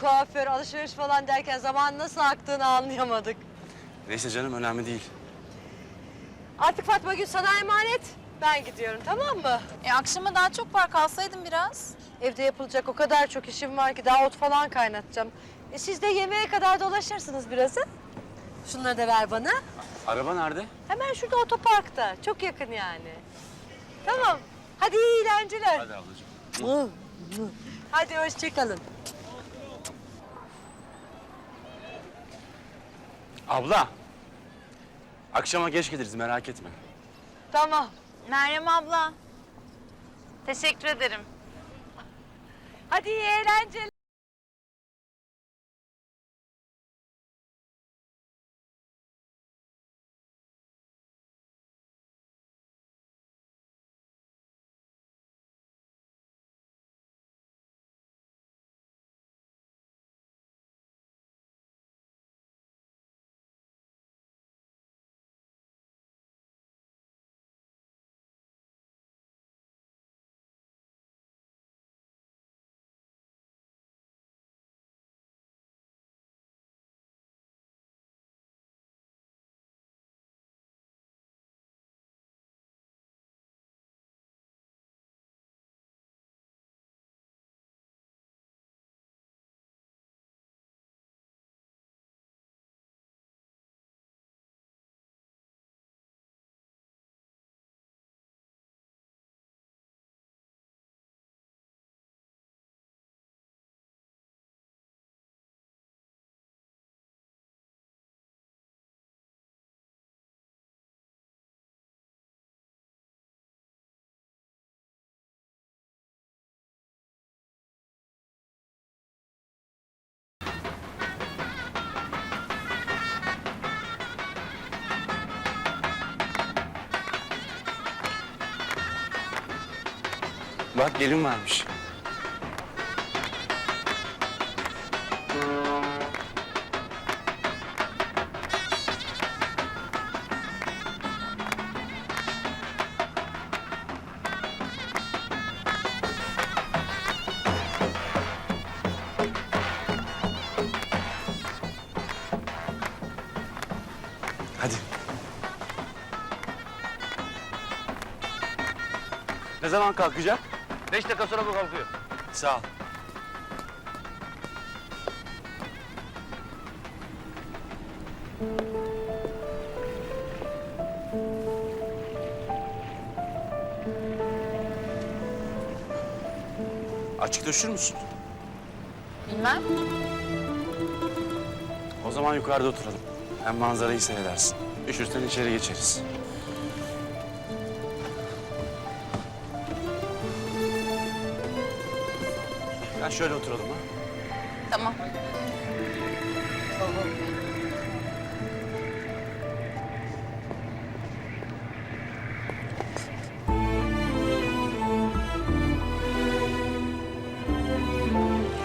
kuaför, alışveriş falan derken zaman nasıl aktığını anlayamadık. Neyse canım önemli değil. Artık Fatma Gül sana emanet. Ben gidiyorum tamam mı? E akşama daha çok var kalsaydın biraz. Evde yapılacak o kadar çok işim var ki daha ot falan kaynatacağım. E siz de yemeğe kadar dolaşırsınız biraz ha? Şunları da ver bana. Araba nerede? Hemen şurada otoparkta. Çok yakın yani. Tamam. Hadi iyi eğlenceler. Hadi ablacığım. Hadi hoşçakalın. Abla. Akşama geç geliriz merak etme. Tamam. Meryem abla. Teşekkür ederim. Hadi iyi eğlenceler. Bak gelin varmış. Hadi. Ne zaman kalkacak? Beş dakika sonra bu kalkıyor. Sağ ol. Açıkta üşür müsün? Bilmem. O zaman yukarıda oturalım. Hem manzarayı seyredersin. Üşürsen içeri geçeriz. Ya şöyle oturalım ha. Tamam.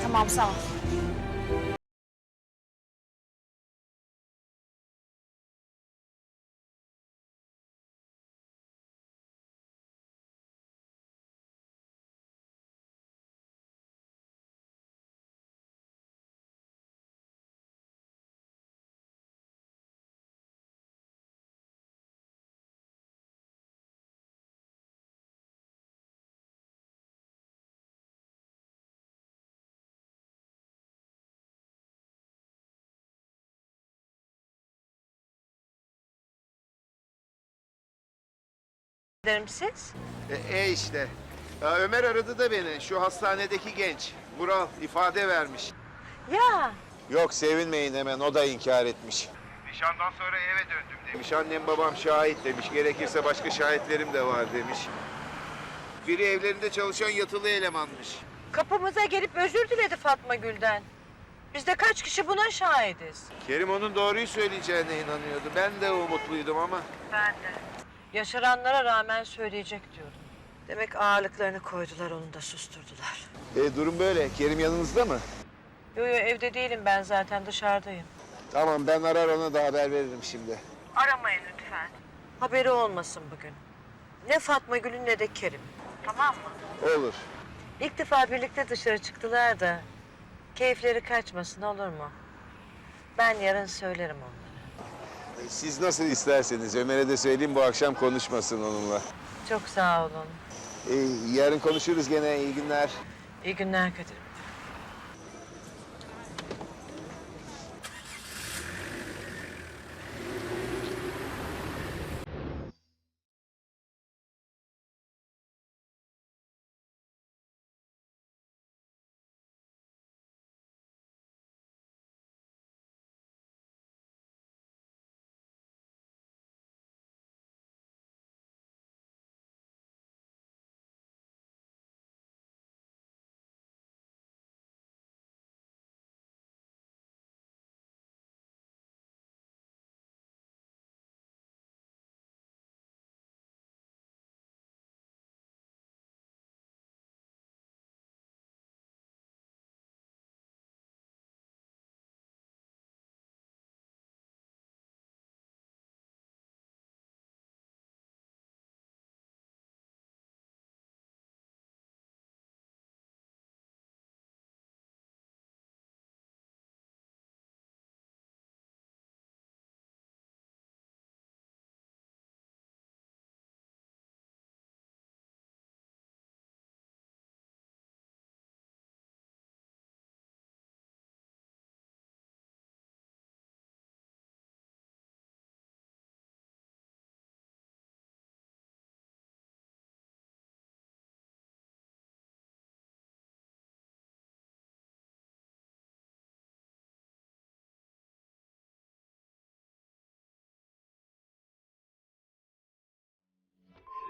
Tamam sağ ol. Derim siz. E, e işte. Ya Ömer aradı da beni. Şu hastanedeki genç. Vural ifade vermiş. Ya Yok sevinmeyin hemen o da inkar etmiş. Nişandan sonra eve döndüm demiş. Annem babam şahit demiş. Gerekirse başka şahitlerim de var demiş. Biri evlerinde çalışan yatılı elemanmış. kapımıza gelip özür diledi Fatma Gül'den. Biz de kaç kişi buna şahidiz. Kerim onun doğruyu söyleyeceğine inanıyordu. Ben de umutluydum ama. Ben de. Yaşaranlara rağmen söyleyecek diyordum. Demek ağırlıklarını koydular onu da susturdular. E, durum böyle. Kerim yanınızda mı? Yo yo evde değilim ben zaten dışarıdayım. Tamam ben arar ona da haber veririm şimdi. Aramayın lütfen. Haberi olmasın bugün. Ne Fatma Gül'ün ne de Kerim. Tamam mı? Olur. İlk defa birlikte dışarı çıktılar da Keyifleri kaçmasın olur mu? Ben yarın söylerim onlara. Siz nasıl isterseniz. Ömer'e de söyleyeyim bu akşam konuşmasın onunla. Çok sağ olun. Ee, yarın konuşuruz gene. İyi günler. İyi günler Kadir.